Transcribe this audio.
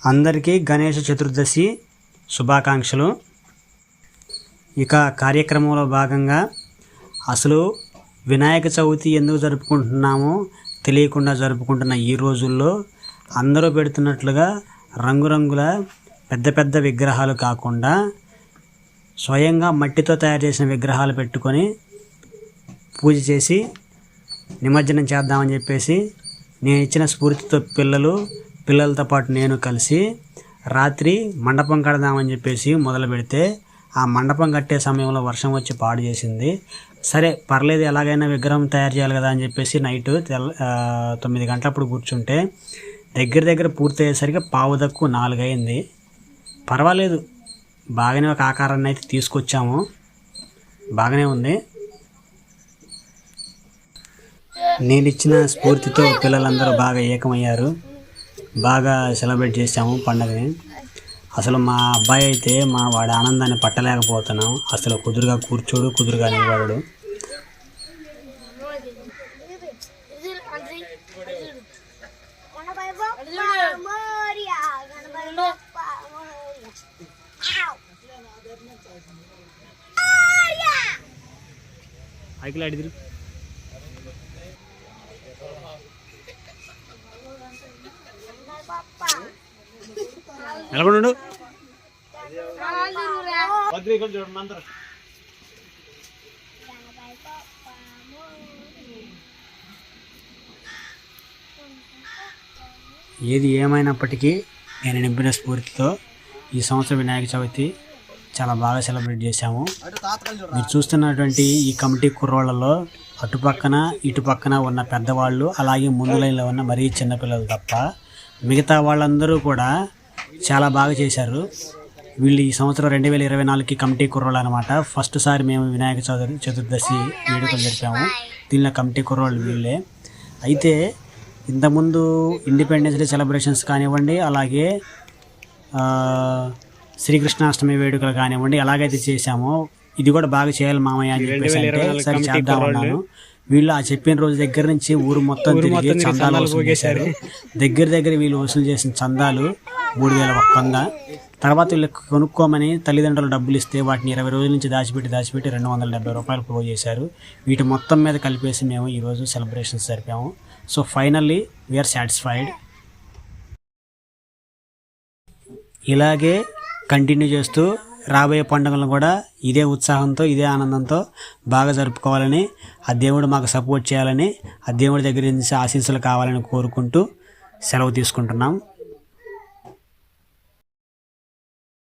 అందరికీ గణేష చతుర్దశి శుభాకాంక్షలు. ఇక కార్యక్రమంలో భాగంగా అసలు వినాయక చవితి ఎందుకు జరుపుకుంటున్నామో తెలియకుండా జరుపుకుంటున్న ఈ రోజుల్లో అందరూ పెడుతున్నట్లుగా రంగురంగుల పెద్ద పెద్ద విగ్రహాలు కాకుండా స్వయంగా మట్టితో తయారు చేసిన విగ్రహాలు పెట్టుకొని పూజ చేసి నిమజ్జనం చేద్దామని చెప్పేసి నేను ఇచ్చిన స్ఫూర్తితో పిల్లలు పిల్లలతో పాటు నేను కలిసి రాత్రి మండపం కడదామని చెప్పేసి మొదలు పెడితే ఆ మండపం కట్టే సమయంలో వర్షం వచ్చి పాడు చేసింది. సరే పర్లేదు ఎలాగైనా విగ్రహం తయారు చేయాలి కదా అని చెప్పేసి నైట్ తెల్ల తొమ్మిది గంటలప్పుడు కూర్చుంటే దగ్గర దగ్గర పూర్తయ్యేసరికి పావు తక్కువ నాలుగు అయింది పర్వాలేదు బాగానే ఒక ఆకారాన్ని అయితే తీసుకొచ్చాము. బాగానే ఉంది. నేను ఇచ్చిన స్ఫూర్తితో పిల్లలందరూ బాగా ఏకమయ్యారు. బాగా సెలబ్రేట్ చేసాము పండగని. అసలు మా అబ్బాయి అయితే మా వాడి ఆనందాన్ని పట్టలేకపోతున్నాం. అసలు కుదురుగా కూర్చోడు కుదురుగా నిలబడడు. గణపతి నిలబడు ఏది ఏమైనప్పటికీ నేను నింపిన స్ఫూర్తితో ఈ సంవత్సరం వినాయక చవితి చాలా బాగా సెలబ్రేట్ చేశాము. మీరు చూస్తున్నటువంటి ఈ కమిటీ కుర్రోళ్ళలో అటుపక్కన ఇటుపక్కన ఉన్న పెద్దవాళ్ళు అలాగే ముందు లైన్లో ఉన్న మరీ చిన్నపిల్లలు తప్ప మిగతా వాళ్ళందరూ కూడా చాలా బాగా చేశారు. వీళ్ళు ఈ సంవత్సరం రెండు వేల ఇరవై నాలుగుకి కమిటీ కుర్రోళ్ళు అనమాట ఫస్ట్ సారి మేము వినాయక చవితి చతుర్దశి వేడుకలు జరిపాము. దీనిలో కమిటీ కుర్రోళ్ళు వీళ్ళే. అయితే ఇంతకుముందు ఇండిపెండెన్స్ డే సెలబ్రేషన్స్ కానివ్వండి అలాగే శ్రీకృష్ణాష్టమి వేడుకలు కానివ్వండి ఎలాగైతే చేశామో. ఇది కూడా బాగా చేయాలి మామయ్య అని చెప్పేసి అంటే సరే చేద్దాం అన్నాను. వీళ్ళు ఆ చెప్పిన రోజు దగ్గర నుంచి ఊరు మొత్తం తిరిగి చందాలు వసూలు చేశారు. దగ్గర దగ్గర వీళ్ళు వసూలు చేసిన చందాలు మూడు వేల ఒక్క వంద తర్వాత వీళ్ళకి కొనుక్కోమని తల్లిదండ్రులు డబ్బులు ఇస్తే వాటిని ఇరవై రోజుల నుంచి దాచిపెట్టి దాచిపెట్టి రెండు వందల డెబ్బై రూపాయలు ప్రో చేశారు. వీటి మొత్తం మీద కలిపేసి మేము ఈరోజు celebrations జరిపాము. So finally we're satisfied. ఇలాగే కంటిన్యూ చేస్తూ రాబోయే పండుగలను కూడా ఇదే ఉత్సాహంతో ఇదే ఆనందంతో బాగా జరుపుకోవాలని ఆ దేవుడు మాకు సపోర్ట్ చేయాలని ఆ దేవుడి దగ్గర నుంచి ఆశీస్సులు కావాలని కోరుకుంటూ సెలవు తీసుకుంటున్నాం.